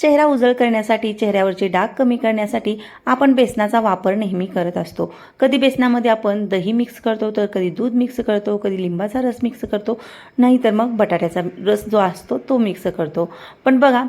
चेहरा उजळ करण्यासाठी चेहऱ्यावरचे डाग कमी करण्यासाठी आपण बेसनाचा वापर नेहमी करत असतो. कधी बेसनामध्ये आपण दही मिक्स करतो तर कधी दूध मिक्स करतो कधी लिंबाचा रस मिक्स करतो नाहीतर मग बटाट्याचा रस जो असतो तो मिक्स करतो. पण बघा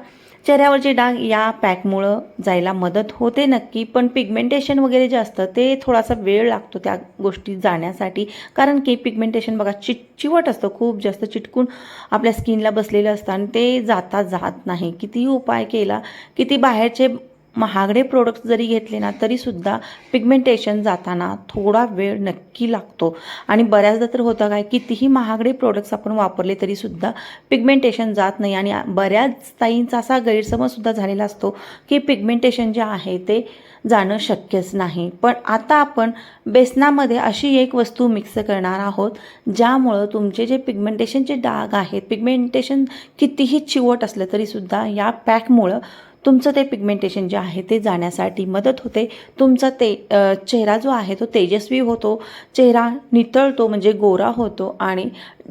चेहऱ्यावरचे डाग या पॅकमुळं जायला मदत होते नक्की पण पिगमेंटेशन वगैरे जे असतं ते थोडासा वेळ लागतो त्या गोष्टी जाण्यासाठी. कारण की पिगमेंटेशन बघा चिट चिवट असतं खूप जास्त चिटकून आपल्या स्किनला बसलेलं असतं आणि ते जाता जात नाही. कितीही उपाय केला किती बाहेरचे महागडे प्रोडक्ट्स जरी घेतले ना तरीसुद्धा पिगमेंटेशन जाताना थोडा वेळ नक्की लागतो. आणि बऱ्याचदा तर होतं काय कितीही महागडे प्रोडक्ट्स आपण वापरले तरीसुद्धा पिगमेंटेशन जात नाही. आणि बऱ्याच ताईंचा असा गैरसमजसुद्धा झालेला असतो की पिगमेंटेशन जे आहे ते जाणं शक्यच नाही. पण आता आपण बेसनामध्ये अशी एक वस्तू मिक्स करणार आहोत ज्यामुळं तुमचे जे पिगमेंटेशनचे डाग आहेत पिगमेंटेशन कितीही चिवट असलं तरीसुद्धा या पॅकमुळं तुमचं ते पिगमेंटेशन जे आहे ते जाण्यासाठी मदत होते. तुमचा ते चेहरा जो आहे तो तेजस्वी होतो. चेहरा नितळतो म्हणजे गोरा होतो आणि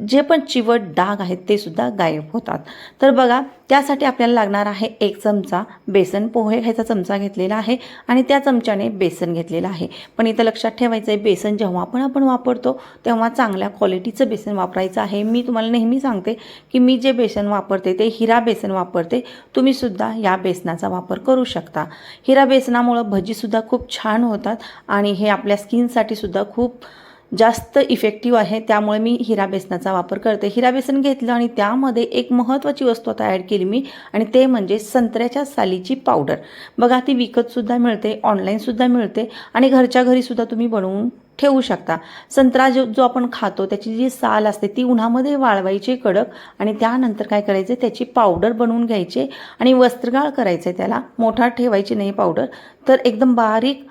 जे पण चिवट डाग आहेत ते सुद्धा गायब होतात. तर बघा त्यासाठी आपल्याला लागणार आहे एक चमचा बेसन. पोहे ह्याचा चमचा घेतलेला आहे आणि त्या चमच्याने बेसन घेतलेलं आहे. पण इथं लक्षात ठेवायचं आहे बेसन जेव्हा पण आपण वापरतो तेव्हा चांगल्या क्वालिटीचं बेसन वापरायचं आहे. मी तुम्हाला नेहमी सांगते की मी जे बेसन वापरते ते हिरा बेसन वापरते तुम्हीसुद्धा या बेसनाचा वापर करू शकता. हिरा बेसनामुळं भजीसुद्धा खूप छान होतात आणि हे आपल्या स्किनसाठी सुद्धा खूप जास्त इफेक्टिव्ह आहे त्यामुळे मी हिरा बेसनाचा वापर करते. हिरा बेसन घेतलं आणि त्यामध्ये एक महत्त्वाची वस्तू आता ॲड केली मी आणि ते म्हणजे संत्र्याच्या सालीची पावडर बघा ती विकतसुद्धा मिळते ऑनलाईनसुद्धा मिळते आणि घरच्या घरीसुद्धा तुम्ही बनवून ठेवू शकता. संत्रा जो जो आपण खातो त्याची जी साल असते ती उन्हामध्ये वाळवायची कडक आणि त्यानंतर काय करायचे त्याची पावडर बनवून घ्यायचे आणि वस्त्रगाळ करायचे त्याला मोठा ठेवायची नाही पावडर तर एकदम बारीक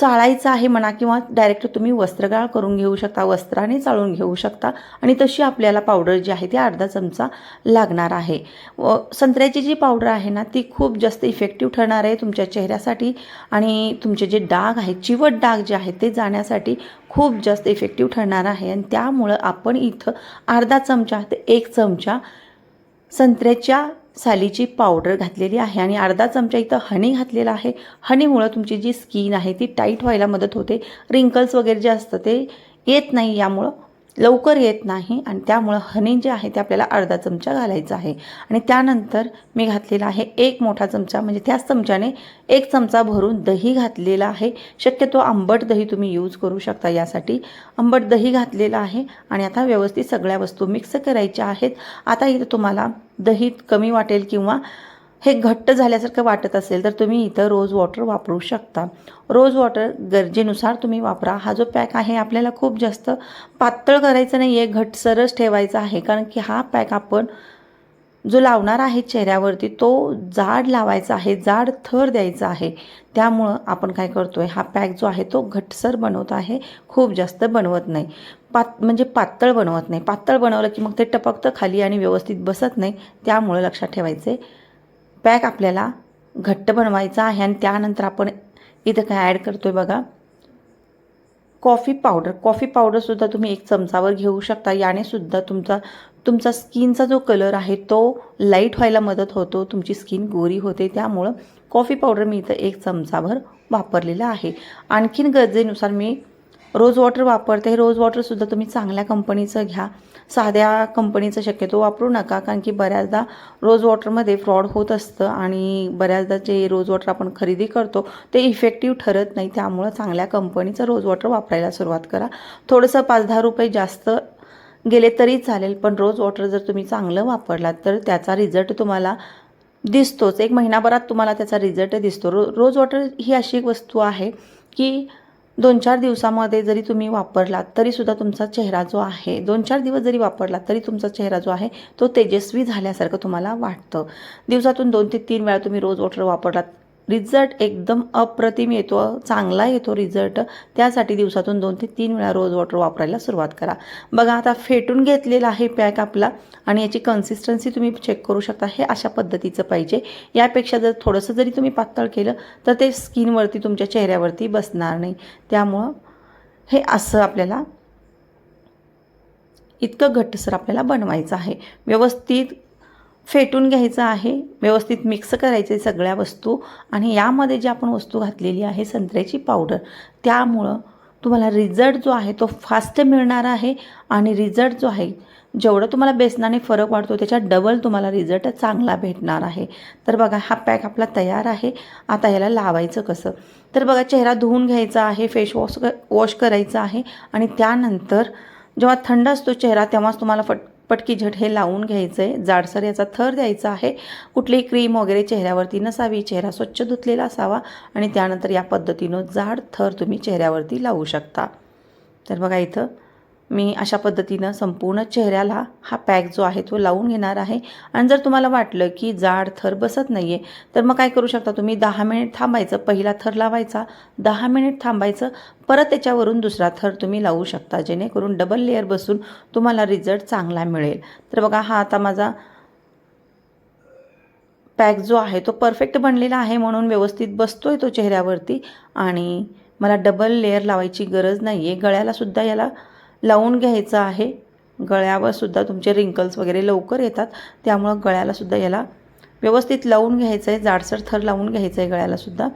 चाळायचं आहे म्हणा किंवा डायरेक्ट तुम्ही वस्त्रगाळ करून घेऊ शकता वस्त्राने चाळून घेऊ शकता आणि तशी आपल्याला पावडर जी आहे ती अर्धा चमचा लागणार आहे. व संत्र्याची जी पावडर आहे ना ती खूप जास्त इफेक्टिव्ह ठरणार आहे तुमच्या चेहऱ्यासाठी आणि तुमचे जे डाग आहेत चिवट डाग जे आहेत ते जाण्यासाठी खूप जास्त इफेक्टिव्ह ठरणार आहे आणि त्यामुळं आपण इथं अर्धा चमचा ते एक चमचा संत्र्याच्या सालीची पावडर घातलेली आहे आणि अर्धा चमचा इथं हनी घातलेला आहे. हनीमुळं तुमची जी स्किन आहे ती टाईट व्हायला मदत होते. रिंकल्स वगैरे जे असतं ते येत नाही यामुळं लवकर येत नाही आणि त्यामुळं हनी जे आहे ते आपल्याला अर्धा चमचा घालायचा आहे. आणि त्यानंतर मी घातलेला आहे एक मोठा चमचा म्हणजे त्याच चमच्याने एक चमचा भरून दही घातलेला आहे. शक्यतो आंबट दही तुम्ही यूज करू शकता यासाठी. आंबट दही घातलेलं आहे आणि आता व्यवस्थित सगळ्या वस्तू मिक्स करायच्या आहेत. आता इथं तुम्हाला दही कमी वाटेल किंवा हे घट्ट झाल्यासारखं वाटत असेल तर तुम्ही इथं रोज वॉटर वापरू शकता. रोज वॉटर गरजेनुसार तुम्ही वापरा. हा जो पॅक आहे आपल्याला खूप जास्त पातळ करायचं नाही आहे घटसरच ठेवायचा आहे कारण की हा पॅक आपण जो लावणार आहे चेहऱ्यावरती तो जाड लावायचा आहे जाड थर द्यायचा आहे. त्यामुळं आपण काय करतो आहे हा पॅक जो आहे तो घटसर बनवत आहे. खूप जास्त बनवत नाही. पात म्हणजे पातळ बनवत नाही. पातळ बनवलं की मग ते टपकतं खाली आणि व्यवस्थित बसत नाही. त्यामुळं लक्षात ठेवायचं आहे पॅक आपल्याला घट्ट बनवायचा आहे आणि त्यानंतर आपण इथं काय ॲड करतो आहे बघा. Coffee powder. कॉफी पावडरसुद्धा तुम्ही एक चमचावर घेऊ शकता. याने सुद्धा तुमचा तुमचा स्किनचा जो कलर आहे तो लाइट व्हायला मदत होतो. तुमची स्किन गोरी होते. त्यामुळं कॉफी पावडर मी इथं एक चमचाभर वापरलेलं आहे. आणखीन गरजेनुसार मी रोज वॉटर वापरते हे रोज वॉटरसुद्धा तुम्ही चांगल्या कंपनीचं घ्या. साध्या कंपनीचं शक्यतो वापरू नका कारण की बऱ्याचदा रोज वॉटरमध्ये फ्रॉड होत असतं आणि बऱ्याचदा जे रोज वॉटर आपण खरेदी करतो ते इफेक्टिव्ह ठरत नाही. त्यामुळं चांगल्या कंपनीचं रोज वॉटर वापरायला सुरुवात करा. थोडंसं पाच दहा रुपये जास्त गेले तरी चालेल पण रोज वॉटर जर तुम्ही चांगलं वापरलात तर त्याचा रिझल्ट तुम्हाला दिसतोच. एक महिनाभरात तुम्हाला त्याचा रिझल्ट दिसतो. रो रोज वॉटर ही अशी एक वस्तू आहे की दोन चार दिवसामध्ये जरी तुम्ही वापरलात तरीसुद्धा तुमचा चेहरा जो आहे दोन चार दिवस जरी वापरलात तरी तुमचा चेहरा जो आहे तो तेजस्वी झाल्यासारखं तुम्हाला वाटतं. दिवसातून दोन ते तीन वेळा तुम्ही रोज वॉटर वापरलात रिझल्ट एकदम अप्रतिम येतो चांगला येतो रिझल्ट. त्यासाठी दिवसातून दोन ते तीन वेळा रोज वॉटर वापरायला सुरुवात करा. बघा आता फेटून घेतलेला आहे पॅक आपला आणि याची कन्सिस्टन्सी तुम्ही चेक करू शकता. हे अशा पद्धतीचं पाहिजे. यापेक्षा जर थोडंसं जरी तुम्ही पातळ केलं तर ते स्किनवरती तुमच्या चेहऱ्यावरती बसणार नाही. त्यामुळं हे असं आपल्याला इतकं घट्टसर आपल्याला बनवायचं आहे. व्यवस्थित फेटून घ्यायचं आहे व्यवस्थित मिक्स करायचे सगळ्या वस्तू आणि यामध्ये जी आपण वस्तू घातलेली आहे संत्र्याची पावडर त्यामुळं तुम्हाला रिझल्ट जो आहे तो फास्ट मिळणार आहे आणि रिझल्ट जो आहे जेवढं तुम्हाला बेसनाने फरक वाटतो त्याच्या डबल तुम्हाला रिझल्ट चांगला भेटणार आहे. तर बघा हा पॅक आपला तयार आहे. आता याला लावायचं कसं? तर बघा चेहरा धुवून घ्यायचा आहे फेस वॉश वॉश करायचा आहे आणि त्यानंतर जेव्हा थंड असतो चेहरा तेव्हाच तुम्हाला फट पटकी झट हे लावून घ्यायचं आहे जाडसर याचा थर द्यायचा आहे. कुठलीही क्रीम वगैरे चेहऱ्यावरती नसावी. चेहरा स्वच्छ धुतलेला असावा आणि त्यानंतर या पद्धतीनं जाड थर तुम्ही चेहऱ्यावरती लावू शकता. तर बघा इथं मी अशा पद्धतीनं संपूर्ण चेहऱ्याला हा पॅक जो आहे तो लावून घेणार आहे. आणि जर तुम्हाला वाटलं की जाड थर बसत नाही आहे तर मग काय करू शकता तुम्ही? दहा मिनिट थांबायचं पहिला थर लावायचा. दहा मिनिट थांबायचं परत त्याच्यावरून दुसरा थर तुम्ही लावू शकता जेणेकरून डबल लेअर बसून तुम्हाला रिझल्ट चांगला मिळेल. तर बघा हा आता माझा पॅक जो आहे तो परफेक्ट बनलेला आहे म्हणून व्यवस्थित बसतोय तो चेहऱ्यावरती. आणि मला डबल लेअर लावायची गरज नाही आहे गळ्यालासुद्धा याला लावून घ्यायचं आहे. गळ्यावर सुद्धा तुमचे रिंकल्स वगैरे लवकर येतात. त्यामुळं गळ्यालासुद्धा याला व्यवस्थित लावून घ्यायचं आहे जाडसर थर लावून घ्यायचं आहे गळ्यालासुद्धा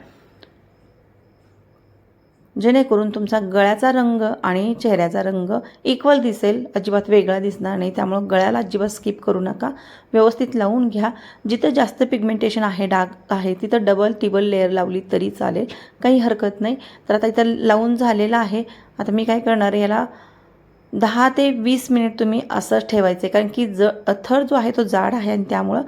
जेणेकरून तुमचा गळ्याचा रंग आणि चेहऱ्याचा रंग इक्वल दिसेल. अजिबात वेगळा दिसणार नाही. त्यामुळं गळ्याला अजिबात स्किप करू नका. व्यवस्थित लावून घ्या. जिथं जास्त पिगमेंटेशन आहे डाग आहे तिथं डबल टिबल लेअर लावली तरी चालेल. काही हरकत नाही. तर आता इथं लावून झालेलं आहे. आता मी काय करणार आहे? याला दहा ते वीस मिनिट तुम्ही असंच ठेवायचे कारण की ज थर जो आहे तो जाड आहे आणि त्यामुळं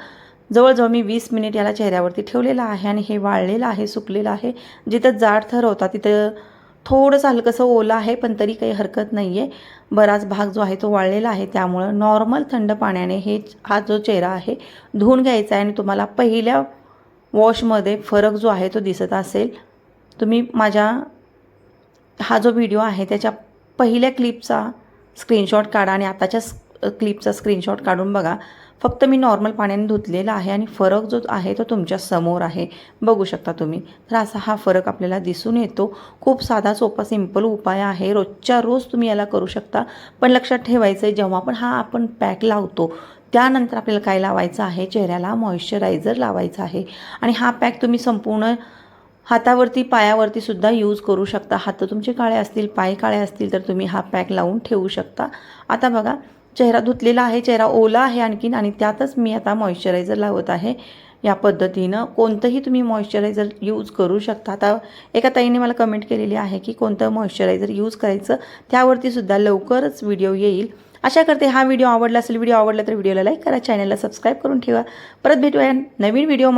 जवळजवळ मी वीस मिनिट याला चेहऱ्यावरती ठेवलेला आहे आणि हे वाळलेलं आहे सुकलेलं आहे. जिथं जाड थर होता तिथं थोडंसं हलकंसं ओलं आहे पण तरी काही हरकत नाही आहे बराच भाग जो आहे तो वाळलेला आहे त्यामुळं नॉर्मल थंड पाण्याने हे हा जो चेहरा आहे धुवून घ्यायचा आहे आणि तुम्हाला पहिल्या वॉशमध्ये फरक जो आहे तो दिसत असेल. तुम्ही माझ्या हा जो व्हिडिओ आहे त्याच्या पहिल्या क्लिपचा स्क्रीनशॉट काढा आणि आताच्या क्लिपचा स्क्रीनशॉट काढून बघा. फक्त मी नॉर्मल पाण्याने धुतलेला आहे आणि फरक जो आहे तो तुमच्यासमोर आहे. बघू शकता तुम्ही. तर असा हा फरक आपल्याला दिसून येतो. खूप साधा सोपा सिंपल उपाय आहे. रोजच्या रोज तुम्ही याला करू शकता. पण लक्षात ठेवायचं आहे जेव्हा पण हा आपण पॅक लावतो त्यानंतर आपल्याला काय लावायचं आहे? चेहऱ्याला मॉइश्चरायझर लावायचं आहे. आणि हा पॅक तुम्ही संपूर्ण हातावरती पायावरती सुद्धा यूज करू शकता. हात तुमचे काळे असतील पाय काळे असतील तर तुम्ही हा पॅक लावून ठेवू शकता. आता बघा चेहरा धुतलेला आहे चेहरा ओला आहे आणखीन आणि त्यातच मी आता मॉइश्चरायझर लावत आहे. या पद्धतीनं कोणतंही तुम्ही मॉइश्चरायझर यूज करू शकता. आता एका ताईने मला कमेंट केलेली आहे की कोणतं मॉइश्चरायझर यूज करायचं त्यावरती सुद्धा लवकरच व्हिडिओ येईल. आशा करते हा व्हिडिओ आवडला असेल व्हिडिओ आवडला तर व्हिडिओला लाईक करा चॅनलला सबस्क्राईब करून ठेवा. परत भेटूया नवीन व्हिडिओ